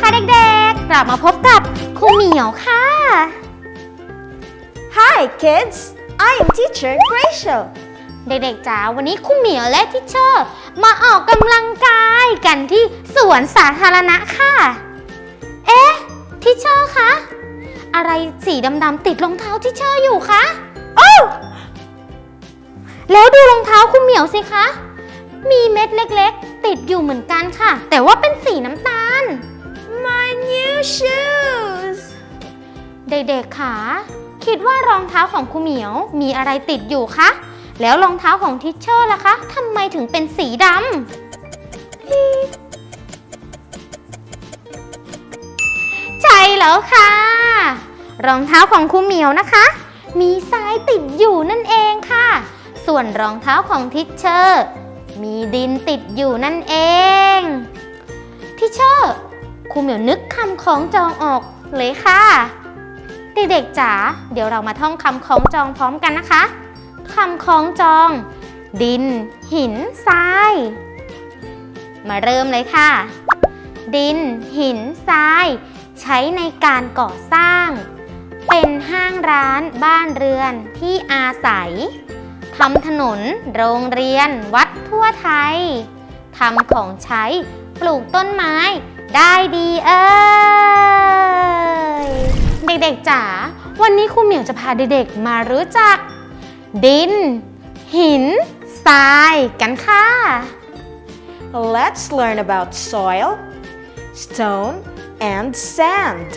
คะเด็กๆ กลับมาพบกับครูเหมียวค่ะ Hi kids, I am teacher Rachel. เด็กๆจ๋าวันนี้ครูเหมียวและทิชเชอร์ มาออกกำลังกายกันที่สวนสาธารณะค่ะ เอ๊ะทิชเชอร์คะอะไรสีดำๆติดรองเท้าทิชเชอร์อยู่คะโอ้วแล้วดูรองเท้าครูเหมียวสิคะ มีเม็ดเล็กๆ ติดอยู่เหมือนกันค่ะ แต่ว่าเป็นสีน้ำตาล My new shoes. เด็กๆค่ะคิดว่ารองเท้าของครูเหมียวมีอะไรติดอยู่คะ แล้วรองเท้าของทิชเชอร์ล่ะคะทำไมถึงเป็นสีดำใช่แล้วค่ะ รองเท้าของครูเหมียวนะคะ มีทรายติดอยู่นั่นเองค่ะ ส่วนรองเท้าของทิชเชอร์ มีดินติดอยู่นั่นเองทิชเชอร์ ครูเหมียวนึกคำของจองออกเลยค่ะเด็กๆจ๋าเดี๋ยวเรามาท่องคำคล้องจองพร้อมกันนะคะคำคล้องจอง ดิน หินทราย มาเริ่มเลยค่ะ ดิน หินทราย ใช้ในการก่อสร้าง เป็นห้างร้านบ้านเรือนที่อาศัยทำถนน โรงเรียน วัดทั่วไทยทำของใช้ ปลูกต้นไม้ ได้ดีเอ้ย เด็กๆจ๋าวันนี้ครูเหมียวจะพาเด็กๆมารู้จัก ดิน หินทรายกันค่ะ Let's learn about soil, stone, and sand.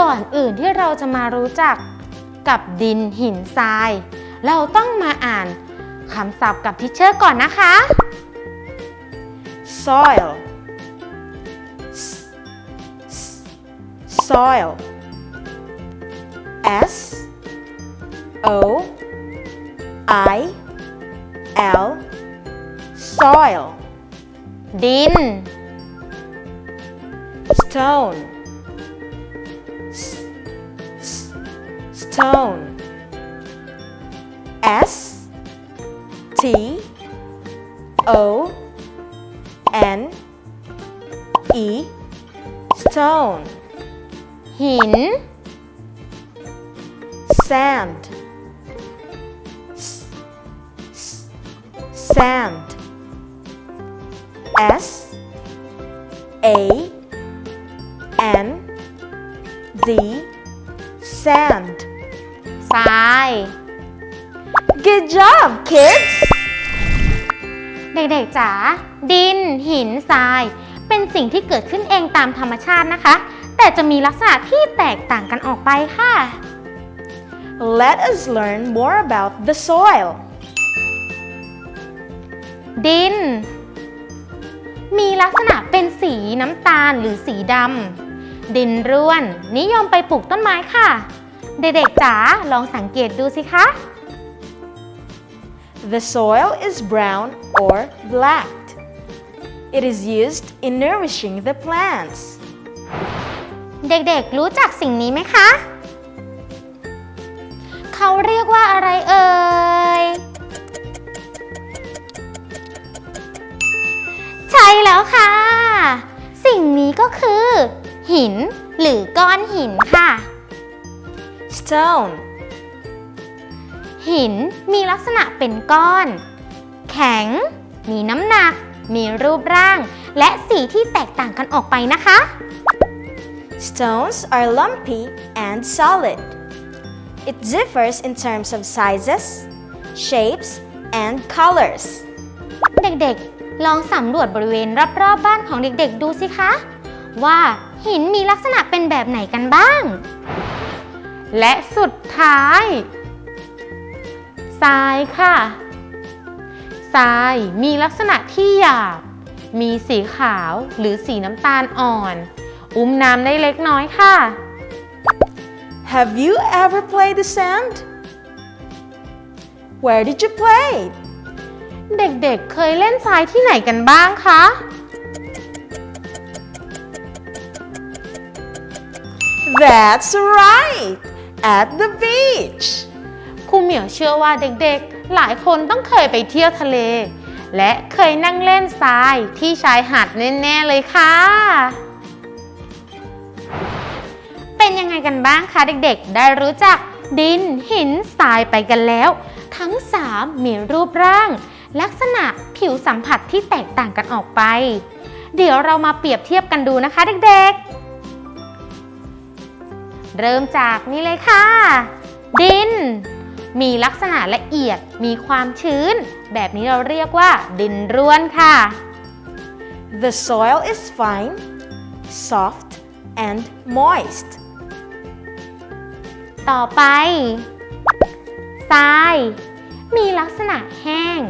ก่อนอื่นที่เราจะมารู้จักกับดินหินทราย เราต้องมาอ่านคำศัพท์กับทิชเชอร์ก่อนนะคะ Soil. Soil. S O I L. Soil. ดิน Stone. S- stone. S T O N E. Stone. หิน Sand. S- s- sand. S A N D. Sand. ทราย Good job, kids! เด็กๆจ๋าดิน หินทราย เป็นสิ่งที่เกิดขึ้นเองตามธรรมชาตินะคะ แต่จะมีลักษณะที่แตกต่างกันออกไปค่ะ Let us learn more about the soil. ดิน มีลักษณะเป็นสีน้ำตาลหรือสีดำ ดินร่วน นิยมไปปลูกต้นไม้ค่ะ เด็กๆจ๋าลองสังเกตดูสิคะ The soil is brown or black. It is used in nourishing the plants. เด็กๆ รู้จักสิ่งนี้ไหมคะ เขาเรียกว่าอะไรเอ่ย ใช่แล้วค่ะ สิ่งนี้ก็คือ หิน หรือก้อนหินค่ะ Stone. หินมีลักษณะเป็นก้อน แข็ง มีน้ำหนัก มีรูปร่าง และสีที่แตกต่างกันออกไปนะคะ Stones are lumpy and solid. It differs in terms of sizes, shapes, and colors. เด็กๆ ลองสำรวจบริเวณรอบๆบบ้านของเด็กๆ ดูสิคะ ว่าหินมีลักษณะเป็นแบบไหนกันบ้าง และสุดท้ายทรายค่ะทรายมีลักษณะที่หยาบ มีสีขาวหรือสีน้ำตาลอ่อน อุ้มน้ำได้เล็กน้อยค่ะ Have you ever played the sand? Where did you play? เด็กๆ เคยเล่นทรายที่ไหนกันบ้างคะ That's right! At the beach! ครูเหมียวเชื่อว่าเด็กๆ หลายคนต้องเคยไปเที่ยวทะเล และเคยนั่งเล่นทรายที่ชายหาดแน่ๆเลยค่ะ เป็นยังไงกันบ้างคะเด็กๆ ได้รู้จักดินหินทรายไปกันแล้ว ทั้ง 3 มีรูปร่าง ลักษณะผิวสัมผัสที่แตกต่างกันออกไป เดี๋ยวเรามาเปรียบเทียบกันดูนะคะเด็กๆ เริ่มจากนี่เลยค่ะ ดิน มีลักษณะละเอียดมีความชื้น แบบนี้เราเรียกว่า ดินร่วนค่ะ The soil is fine, soft, and moist. ต่อไปทราย มีลักษณะแห้ง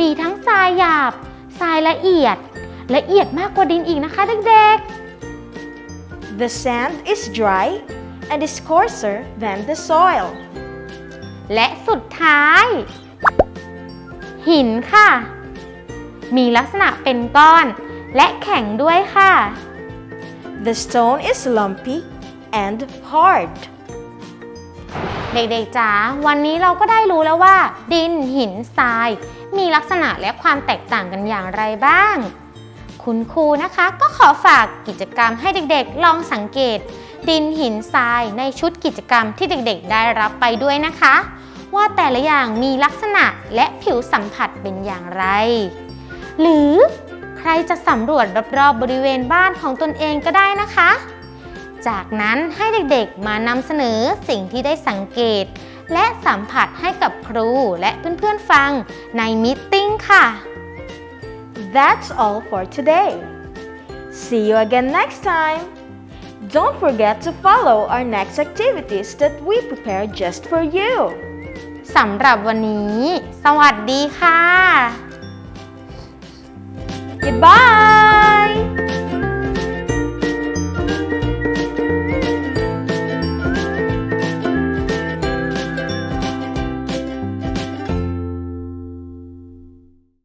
มีทั้งทรายหยาบทรายละเอียด ละเอียดมากกว่าดินอีกนะคะเด็ก The sand is dry and is coarser than the soil. ๆและสุดท้าย หินค่ะ มีลักษณะเป็นก้อนและแข็งด้วยค่ะ The stone is lumpy and hard. เด็กๆจ๋าวันนี้เราก็ได้รู้แล้วว่า ดินหินทราย มีลักษณะและความแตกต่างกันอย่างไรบ้าง คุณครูนะคะก็ขอฝากกิจกรรมให้เด็กๆ ลองสังเกต ดินหินทรายในชุดกิจกรรมที่เด็กๆ ได้รับไปด้วยนะคะ ว่าแต่ละอย่างมีลักษณะและผิวสัมผัสเป็นอย่างไร หรือใครจะสำรวจรอบๆบริเวณบ้านของตนเองก็ได้นะคะ จากนั้นให้เด็กๆมานำเสนอสิ่งที่ได้สังเกต และสัมผัสให้กับครูและเพื่อนๆฟังในมิทติ้งค่ะ That's all for today. See you again next time. Don't forget to follow our next activities that we prepare just for you. สำหรับวันนี้ สวัสดีค่ะ Goodbye!